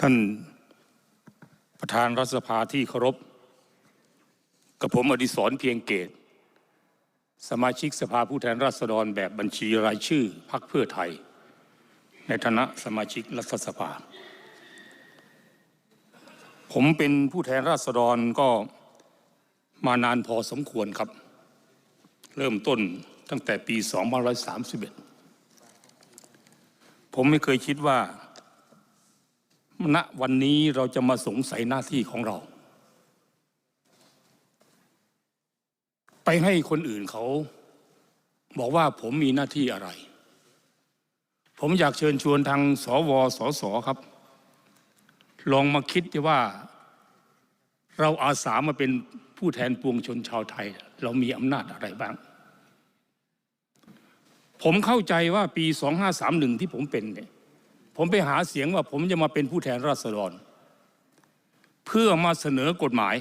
ท่านประธานรัฐสภาที่เคารพ กับผมอดิศรเพียงเกต สมาชิกสภาผู้แทนราษฎรแบบบัญชีรายชื่อพรรคเพื่อไทย ในฐานะสมาชิกรัฐสภา ผมเป็นผู้แทนราษฎรก็มานานพอสมควรครับ เริ่มต้นตั้งแต่ปี 2531 ผมไม่เคยคิดว่า ณวันนี้เราจะมาสงสัยหน้าที่ของเรา ไปให้คนอื่นเขา บอกว่าผมมีหน้าที่อะไร ผมอยากเชิญชวนทางสวสสครับ ลองมาคิดดิว่า เราอาสามาเป็นผู้แทนปวงชนชาวไทย เรามีอำนาจอะไรบ้าง ผมเข้าใจว่าปี 2531 ที่ผมเป็นเนี่ย ผมไปหาเสียงว่าผมจะมาเป็นผู้แทนราษฎร เพื่อมาเสนอกฎหมาย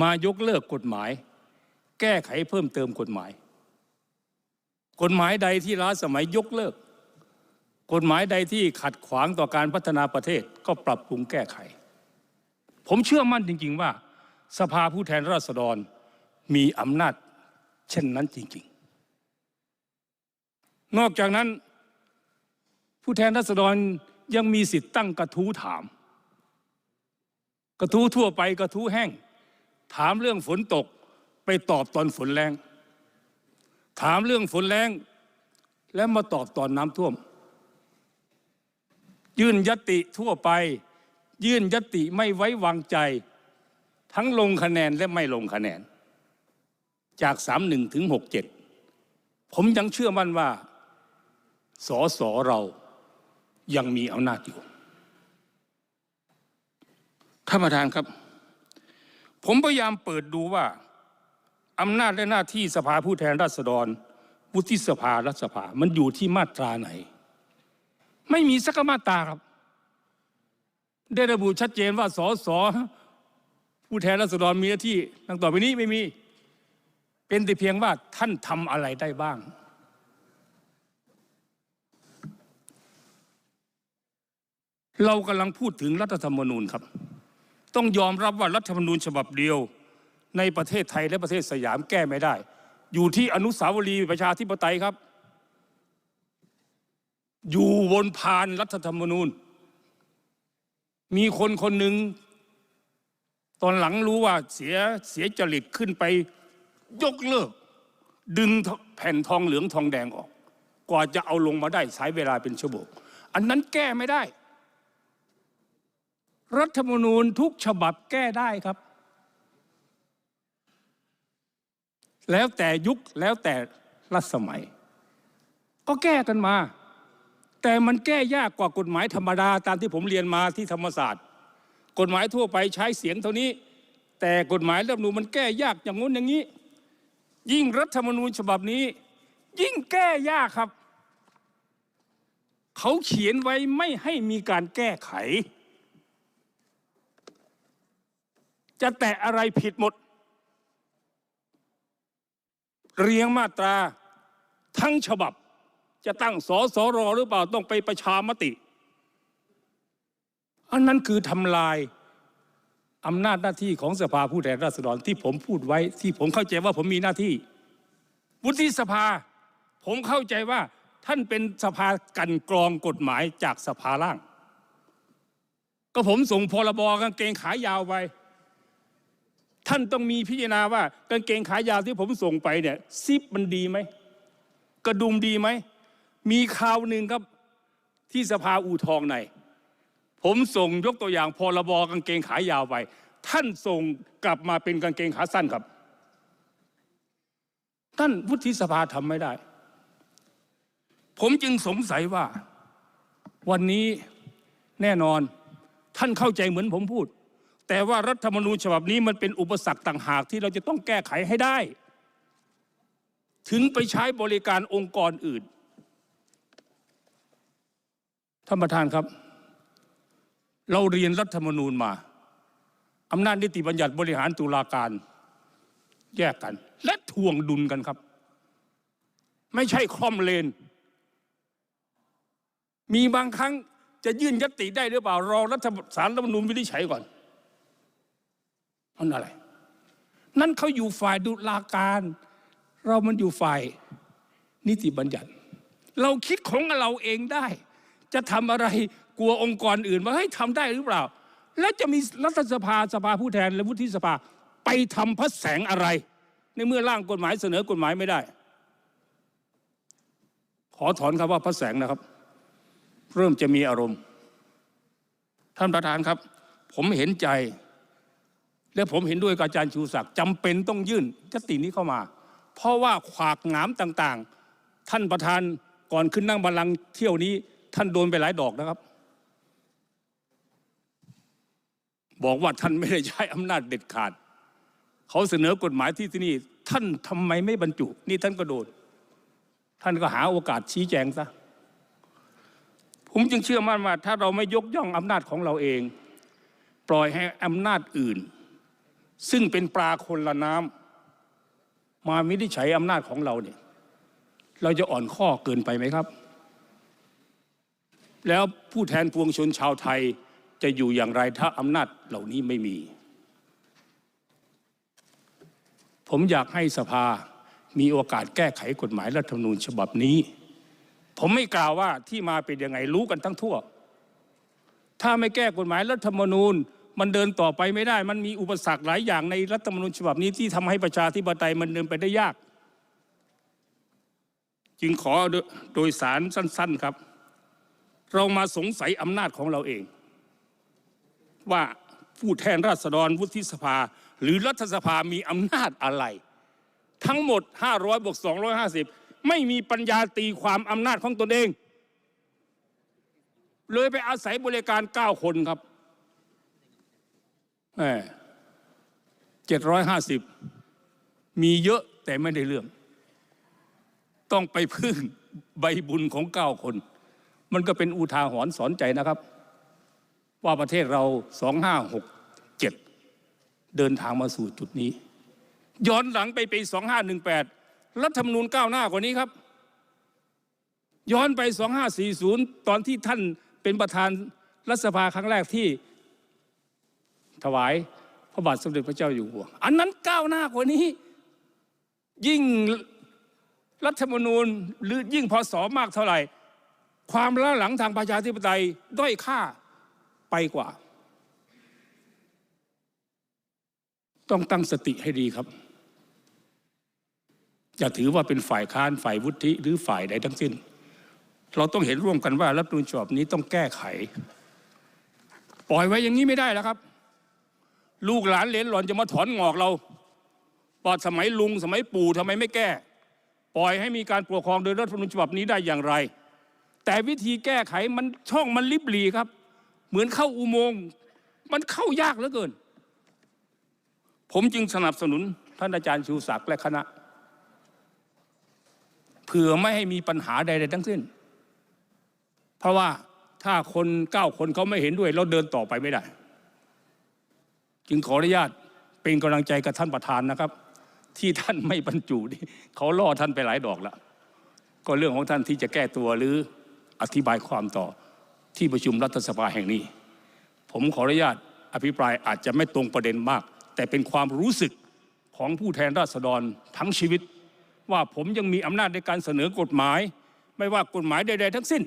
มายกเลิกกฎหมาย แก้ไขเพิ่มเติมกฎหมาย กฎหมายใดที่ล้าสมัยยกเลิก กฎหมายใดที่ขัดขวางต่อการพัฒนาประเทศก็ปรับปรุงแก้ไข ผมเชื่อมั่นจริง ๆ ว่า สภาผู้แทนราษฎรมีอำนาจเช่นนั้นจริง ๆ นอกจากนั้น ผู้แทนราษฎรยังมีสิทธิ์ตั้งกระทู้ถาม กระทู้ทั่วไปกระทู้แห้ง ถามเรื่องฝนตกไปตอบตอนฝนแรง ถามเรื่องฝนแรงแล้วมาตอบตอนน้ำท่วม ยื่นยติทั่วไป ยื่นยติไม่ไว้วางใจ ทั้งลงคะแนนและไม่ลงคะแนน จาก 31 ถึง 67 ผมยังเชื่อมั่นว่าสอสอเรา ยังมีอำนาจอยู่ท่านประธานครับ ผมพยายามเปิดดูว่าอำนาจและหน้าที่สภาผู้แทนราษฎรวุฒิสภารัฐสภา มันอยู่ที่มาตราไหน ไม่มีสักมาตราครับ ได้ระบุชัดเจนว่าสสผู้แทนราษฎรมีหน้าที่ดังต่อไปนี้ไม่มี เป็นแต่เพียงว่าท่านทำอะไรได้บ้าง เรากำลังพูดถึงรัฐธรรมนูญครับ ต้องยอมรับว่ารัฐธรรมนูญฉบับเดียว ในประเทศไทยและประเทศสยามแก้ไม่ได้ อยู่ที่อนุสาวรีย์ประชาธิปไตยครับ อยู่บนพานรัฐธรรมนูญ มีคนคนหนึ่งตอนหลังรู้ว่าเสียเสียจริตขึ้นไปยกเลิก ดึงแผ่นทองเหลืองทองแดงออก กว่าจะเอาลงมาได้ใช้เวลาเป็นชั่วโมงอันนั้นแก้ไม่ได้ รัฐมนูญทุกฉบับแก้ได้ครับ แล้วแต่ยุคแล้วแต่รัสมัย ก็แก้กันมา แต่มันแก้ยากกว่ากฎหมายธรรมดาตามที่ผมเรียนมาที่ธรรมศาสตร์ กฎหมายทั่วไปใช้เสียงเท่านี้ แต่กฎหมายรัฐมนูญมันแก้ยากอย่างงู้นอย่างนี้ ยิ่งรัฐมนูญฉบับนี้ ยิ่งแก้ยากครับ เขาเขียนไว้ไม่ให้มีการแก้ไข จะแตะอะไรผิดหมด เรียงมาตราทั้งฉบับ จะตั้งสอสอรอหรือเปล่าต้องไปประชามติ อันนั้นคือทำลายอำนาจหน้าที่ของสภาผู้แทนราษฎรที่ผมพูดไว้ที่ผมเข้าใจว่าผมมีหน้าที่วุฒิสภา ผมเข้าใจว่าท่านเป็นสภากันกรองกฎหมายจากสภาล่าง ก็ผมส่งพรบกางเกงขายาวไป ท่านต้องมีพิจารณาว่ากางเกงขายาวที่ผมส่งไปเนี่ยซิปมันดีไหมกระดุมดีไหมมีข่าวหนึ่งครับที่สภาอู่ทองใน ผมส่งยกตัวอย่างพรบกางเกงขายาวไป ท่านส่งกลับมาเป็นกางเกงขาสั้นครับ ท่านวุฒิสภาทำไม่ได้ ผมจึงสงสัยว่า วันนี้แน่นอนท่านเข้าใจเหมือนผมพูด แต่ว่ารัฐธรรมนูญฉบับนี้มันเป็นอุปสรรคต่างหากที่เราจะต้องแก้ไขให้ได้ ถึงไปใช้บริการองค์กรอื่นท่านประธานครับ เราเรียนรัฐธรรมนูญมาอำนาจนิติบัญญัติบริหารตุลาการ แยกกัน และทวงดุลกันครับ ไม่ใช่คล่อมเลน มีบางครั้งจะยื่นยติได้หรือเปล่ารอรัฐสารรัฐธรรมนูญวินิจฉัยก่อน มันอะไร นั่นเขาอยู่ฝ่ายดุลาการ เรามันอยู่ฝ่ายนิติบัญญัติ เราคิดของเราเองได้ จะทำอะไรกลัวองค์กรอื่นว่าเฮ้ทำได้หรือเปล่า แล้วจะมีรัฐสภาสภาผู้แทนและวุฒิสภาไปทำพระแสงอะไร ในเมื่อร่างกฎหมายเสนอกฎหมายไม่ได้ ขอถอนคำว่าพระแสงนะครับ เริ่มจะมีอารมณ์ ท่านประธานครับ ผมเห็นใจ และผมเห็นด้วยกับอาจารย์ชูศักดิ์จำเป็นต้องยื่นยตินี้เข้ามา เพราะว่าขวากหนามต่างๆ ท่านประธานก่อนขึ้นนั่งบัลลังก์เที่ยวนี้ ท่านโดนไปหลายดอกนะครับ บอกว่าท่านไม่ได้ใช้อำนาจเด็ดขาด เขาเสนอกฎหมายที่ที่นี่ ท่านทำไมไม่บรรจุ นี่ท่านก็โดน ท่านก็หาโอกาสชี้แจงซะผมจึงเชื่อมั่นว่าถ้าเราไม่ยกย่องอำนาจของเราเอง ปล่อยให้อำนาจอื่น ซึ่งเป็นปลาคนละน้ำมาวินิจฉัยอำนาจของเราเนี่ย เราจะอ่อนข้อเกินไปไหมครับ แล้วผู้แทนปวงชนชาวไทยจะอยู่อย่างไรถ้าอำนาจเหล่านี้ไม่มี ผมอยากให้สภามีโอกาสแก้ไขกฎหมายรัฐธรรมนูญฉบับนี้ ผมไม่กล่าวว่าที่มาเป็นยังไงรู้กันทั้งทั่ว ถ้าไม่แก้กฎหมายรัฐธรรมนูญ มันเดินต่อไปไม่ได้ มันมีอุปสรรคหลายอย่างในรัฐธรรมนูญฉบับนี้ที่ทำให้ประชาธิปไตยมันเดินไปได้ยาก จึงขอโดยสารสั้น ๆครับ เรามาสงสัยอำนาจของเราเอง ว่าผู้แทนราษฎรวุฒิสภา หรือรัฐสภามีอำนาจอะไร ทั้งหมด 500บวก250 ไม่มีปัญญาตีความอำนาจของตนเอง เลยไปอาศัยบริการ 9 คนครับ แหม750มีเยอะแต่ไม่ได้เรื่อง ต้องไปพึ่งใบบุญของ9คน มันก็เป็นอุทาหรณ์สอนใจนะครับ ว่าประเทศเรา2567เจ็ดเดินทางมาสู่จุดนี้ ย้อนหลังไปปี2518รัฐธรรมนูญก้าวหน้ากว่านี้ครับ ย้อนไป 2540 ตอนที่ท่านเป็นประธานรัฐสภาครั้งแรกที่ ถวายพระบาทสมเด็จพระเจ้าอยู่หัว อันนั้นก้าวหน้ากว่านี้ ยิ่งรัฐธรรมนูญหรือยิ่งพออมากเท่าไหร่ ความล้าหลังทางประชาธิปไตยด้อยค่าไปกว่า ต้องตั้งสติให้ดีครับ อย่าถือว่าเป็นฝ่ายค้านฝ่ายวุฒิหรือฝ่ายใดทั้งสิ้น เราต้องเห็นร่วมกันว่ารัฐธรรมนูญฉบับนี้ต้องแก้ไข ปล่อยไว้อย่างนี้ไม่ได้แล้วครับ ลูกหลานเลนหล่อนจะมาถอนงอกเราปอดสมัยลุงสมัยปู่ทำไมไม่แก้ ปล่อยให้มีการปกครองโดยรัฐธรรมนูญฉบับนี้ได้อย่างไร แต่วิธีแก้ไขมันช่องมันลิบหลีครับ เหมือนเข้าอุโมงค์มันเข้ายากเหลือเกิน ผมจึงสนับสนุนท่านอาจารย์ชูศักดิ์และคณะเผื่อไม่ให้มีปัญหาใดๆทั้งสิ้น เพราะว่าถ้าคนเก้าคนเขาไม่เห็นด้วย เราเดินต่อไปไม่ได้ จึงขออนุญาตเป็นกำลังใจกับท่านประธานนะครับ ที่ท่านไม่บรรจุนี่เขาล่อท่านไปหลายดอกล้วก็เรื่องของท่านที่จะแก้ตัวหรืออธิบายความต่อที่ประชุมรัฐสภาแห่งนี้ ผมขออนุญาตอภิปรายอาจจะไม่ตรงประเด็นมาก แต่เป็นความรู้สึกของผู้แทนราษฎรทั้งชีวิต ว่าผมยังมีอำนาจในการเสนอกฎหมาย ไม่ว่ากฎหมายใดๆทั้งสิ้น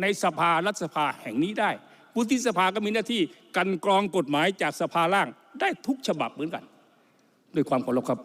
ในสภารัฐสภาแห่งนี้ได้ วุฒิสภาก็มีหน้าที่กันกรองกฎหมายจากสภาล่างได้ทุกฉบับเหมือนกัน ด้วยความเคารพครับ